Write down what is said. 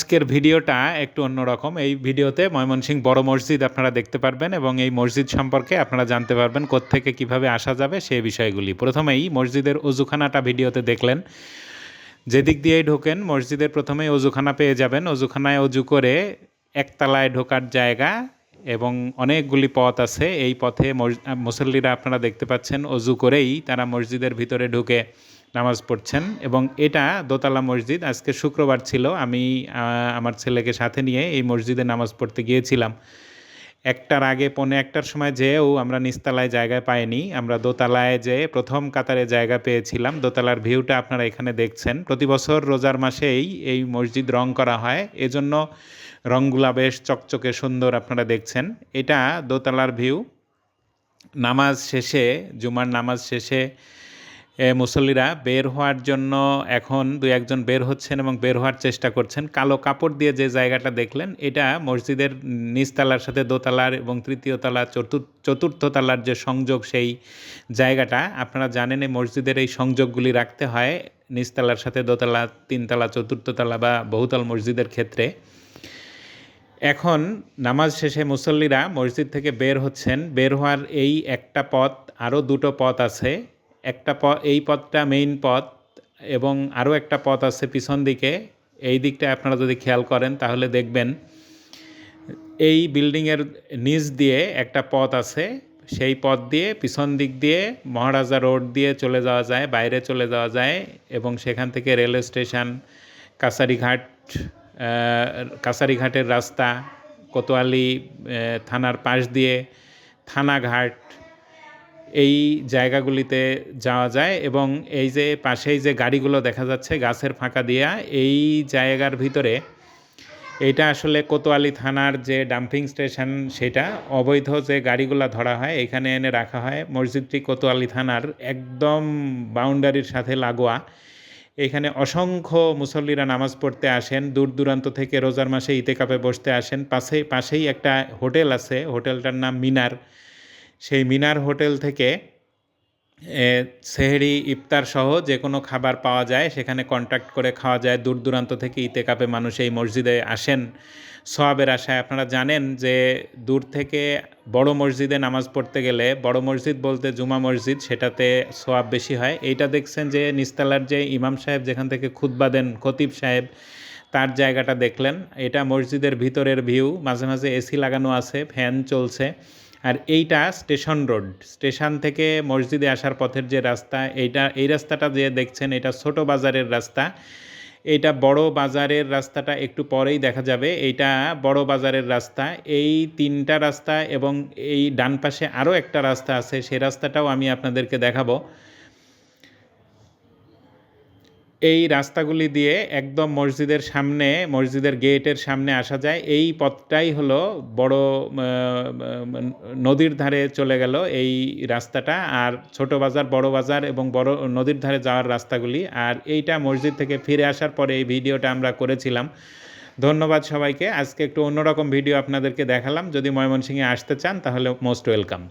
আজকের ভিডিওটা একটু অন্যরকম। এই ভিডিওতে ময়মনসিংহ বড় মসজিদ আপনারা দেখতে পারবেন এবং এই মসজিদ সম্পর্কে আপনারা জানতে পারবেন কোত্থেকে কীভাবে আসা যাবে সেই বিষয়গুলি। প্রথমেই মসজিদের অজুখানাটা ভিডিওতে দেখলেন। যেদিক দিয়েই ঢোকেন, মসজিদের প্রথমেই অজুখানা পেয়ে যাবেন। অজুখানায় অজু করে একতলায় ঢোকার জায়গা এবং অনেকগুলি পথ আছে। এই পথে মুসল্লিরা আপনারা দেখতে পাচ্ছেন, অজু করেই তারা মসজিদের ভিতরে ঢুকে নামাজ পড়ছেন এবং এটা দোতলা মসজিদ, আজকে শুক্রবার ছিল। আমি আমার ছেলেকে সাথে নিয়ে এই মসজিদে নামাজ পড়তে গিয়েছিলাম। একটার আগে পৌনে একটার সময় যেয়েও আমরা নিচতলায় জায়গা পাইনি। আমরা দোতলায় যেয়ে প্রথম কাতারে জায়গা পেয়েছিলাম। দোতলার ভিউটা আপনারা এখানে দেখছেন। প্রতি বছর রোজার মাসেই এই মসজিদ রং করা হয়। এজন্য রংগুলা বেশ চকচকে সুন্দর আপনারা দেখছেন। এটা দোতলার ভিউ। নামাজ শেষে, জুমার নামাজ শেষে মুসল্লিরা বের হওয়ার জন্য এখন দু একজন বের হচ্ছেন এবং বের হওয়ার চেষ্টা করছেন। কালো কাপড় দিয়ে যে জায়গাটা দেখলেন, এটা মসজিদের নিচতলার সাথে দোতলার এবং তৃতীয় তলা চতুর্থ তলার যে সংযোগ সেই জায়গাটা, আপনারা জানেন এই মসজিদের এই সংযোগগুলি রাখতে হয় নিচতলার সাথে দোতলা, তিনতলা, চতুর্থ তলা বা বহুতল মসজিদের ক্ষেত্রে। এখন নামাজ শেষে মুসল্লিরা মসজিদ থেকে বের হচ্ছেন। বের হওয়ার এই একটা পথ, আরও দুটো পথ আছে। একটা পথ এই পথটা মেইন পথ এবং আরও একটা পথ আছে পিছন দিকে। এই দিকটা আপনারা যদি খেয়াল করেন তাহলে দেখবেন এই বিল্ডিংয়ের নিচ দিয়ে একটা পথ আছে। সেই পথ দিয়ে পিছন দিক দিয়ে মহারাজা রোড দিয়ে চলে যাওয়া যায়, বাইরে চলে যাওয়া যায় এবং সেখান থেকে রেলওয়ে স্টেশন, কাছারিঘাট কাছারিঘাটের রাস্তা, কোতোয়ালি থানার পাশ দিয়ে থানাঘাট এই জায়গাগুলিতে যাওয়া যায় এবং এই যে পাশেই যে গাড়িগুলো দেখা যাচ্ছে গাছের ফাঁকা দিয়া, এই জায়গার ভিতরে এটা আসলে কোতোয়ালি থানার যে ডাম্পিং স্টেশন সেটা, অবৈধ যে গাড়িগুলো ধরা হয় এখানে এনে রাখা হয়। মসজিদটি কোতোয়ালি থানার একদম বাউন্ডারির সাথে লাগোয়া। এখানে অসংখ্য মুসল্লিরা নামাজ পড়তে আসেন, দূর দূরান্ত থেকে রোজার মাসে ইতেকাপে বসতে আসেন। পাশে, পাশেই একটা হোটেল আছে, হোটেলটার নাম মিনার। সেই মিনার হোটেল থেকে সেহরি, ইফতার সহ যে কোনো খাবার পাওয়া যায়, সেখানে কন্ট্যাক্ট করে খাওয়া যায়। দূর দূরান্ত থেকে ইতেকাপে মানুষ এই মসজিদে আসেন। সোয়াবের আশায় আপনারা জানেন যে, দূর থেকে বড় মসজিদে নামাজ পড়তে গেলে, বড় মসজিদ বলতে জুমা মসজিদ, সেটাতে সোয়াব বেশি হয়। এইটা দেখছেন যে, নিস্তালার যে ইমাম সাহেব, যেখান থেকে খুতবা দেন খতিব সাহেব, তার জায়গাটা দেখলেন। এটা মসজিদের ভিতরের ভিউ মাঝে মাঝে এসি লাগানো আছে ফ্যান চলছে। আর এইটা স্টেশন রোড। স্টেশন থেকে মসজিদে আসার পথের যে রাস্তা, এইটা, এই রাস্তাটা যে দেখছেন, এটা ছোট বাজারের রাস্তা। এটা বড় বাজারের রাস্তাটা একটু পরেই দেখা যাবে। এইটা বড় বাজারের রাস্তা। এই তিনটা রাস্তা এবং এই ডান পাশে আরও একটা রাস্তা আছে, সে রাস্তাটাও আমি আপনাদেরকে দেখাবো। এই রাস্তাগুলি দিয়ে একদম মসজিদের সামনে, মসজিদের গেটের সামনে আসা যায়। এই পথটাই হলো বড় নদীর ধারে চলে গেল এই রাস্তাটা। আর ছোট বাজার, বড় বাজার এবং বড় নদীর ধারে যাওয়ার রাস্তাগুলি। আর এইটা মসজিদ থেকে ফিরে আসার পরে এই ভিডিওটা আমরা করেছিলাম। ধন্যবাদ সবাইকে। আজকে একটু অন্যরকম ভিডিও আপনাদেরকে দেখালাম। যদি ময়মনসিংহে আসতে চান তাহলে মোস্ট ওয়েলকাম।